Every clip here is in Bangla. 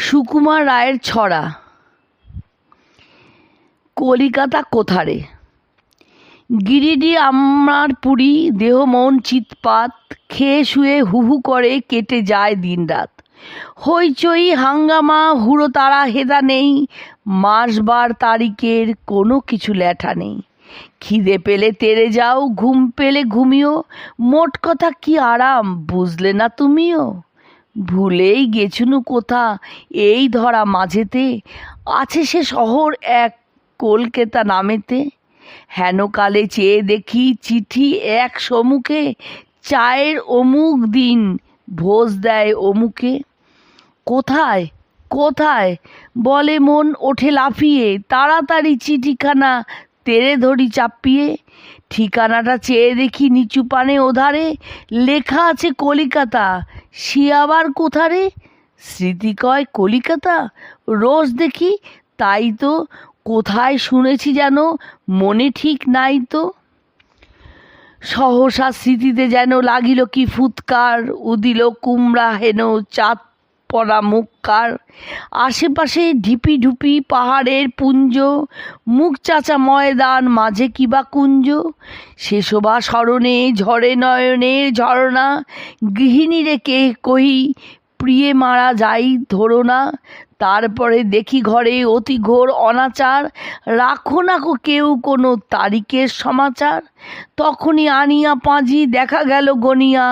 সুকুমার রায়ের ছড়া। কলিকাতা কোথারে? গিরিডি আমার পুরী দেহ মন চিৎপাত, খেয়ে শুয়ে হু হু করে কেটে যায় দিনরাত। হইচই, হাঙ্গামা হুড়ো তারা হেদা নেই, মাসবার তারিখের কোনো কিছু লেঠা নেই। খিদে পেলে তেরে যাও, ঘুম পেলে ঘুমিও, মোট কথা কি আরাম, বুঝলে না তুমিও? ভুলেই গেছুনু কোথা? এই ধরা মাঝেতে আছে সে শহর এক কলকাতা নামেতে। হেন কালে চেয়ে দেখি চিঠি এক সমুখে চায়ের অমুক দিন ভোজ দেয় অমুকে। কোথায় কোথায়? বলে মন ওঠে লাফিয়ে, তাড়াতাড়ি চিঠিখানা তেরে ধরি চাপিয়ে, ঠিকানাটা চেয়ে দেখি নিচু পানে ওধারে, লেখা আছে কলিকাতা, সে আবার কোথারে? স্মৃতি কয়, কলিকাতা? রোজ দেখি, তাই তো, কোথায় শুনেছি যেন, মনে ঠিক নাই তো। সহসা স্মৃতিতে যেন লাগিল কি ফুৎকার, উদিল কুমড়া হেন চাঁদ পড়া মুখকার আশেপাশে ঢিপি ঢুপি পাহাড়ের পুঞ্জ। মুখ চাচা ময়দান, মাঝে কিবা কুঞ্জ। সেসবা স্মরণে, ঝরে নয়নের ঝরনা। গৃহিণী রেখে কহি, প্রিয়ে মারা যাই ধরো না তারপরে দেখি ঘরে অতি ঘোর অনাচার। রাখো না কো কেউ কোনো তারিখের সমাচার। তখনই আনিয়া পাঁজি দেখা গেল গনিয়া।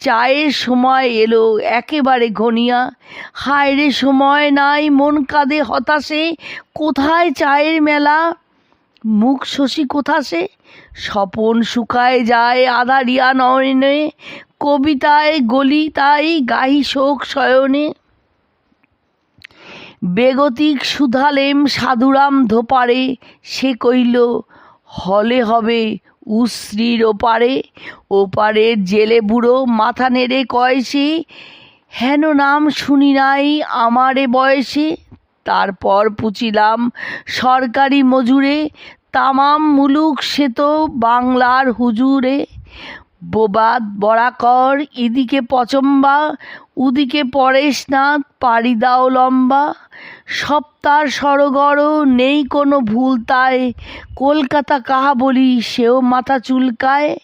চায়ের সময় এলো একেবারে ঘনিয়া। হায় রে সময় নাই, মন কাঁদে হতাশে। কোথায় চায়ের মেলা? মুখ শশী কোথাসে? স্বপন শুকায় যায় আধারিয়া নয়নে। কবিতায় গলি তাই গাহি শোক শয়নে। বেগতিক সুধালেম সাধুরাম ধোপারে সে কইল, হলে হবে উশ্রীর ওপারে, ওপারের জেলে বুড়ো মাথা নেড়ে কয় হেন নাম শুনি নাই আমারে বয়সে? তারপর পুচিলাম সরকারি মজুরে, তামাম মুলুক সে তো বাংলার হুজুরে। বোবাদ বরাকর এদিকে পচম্বা উদিকে পরেশনাথ, পাড়ি দাও লম্বা। সপ্তাহ সরগর নেই কোনো ভুল তাই। কলকাতা কাহা বলি, সেও মাথা চুলকায়।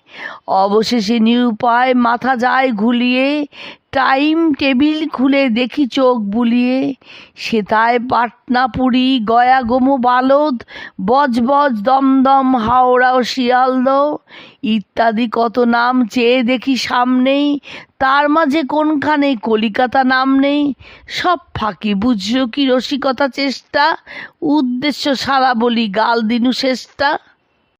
অবশেষে নিরুপায় মাথা যায় ঘুলিয়ে। টাইম টেবিল খুলে দেখি চোখ বুলিয়ে। সেতায় পাটনাপুরি, গয়া গোমো বালদ বজবজ দমদম হাওড়া ও শিয়ালদহ। ইত্যাদি কত নাম চেয়ে দেখি সামনেই। তার মাঝে কোনখানে কলিকাতা নাম নেই? সব ফাঁকি বুঝিও কি রসিকতা চেষ্টা? উদ্দেশ্য সারা বলি গাল দিনু শেষটা?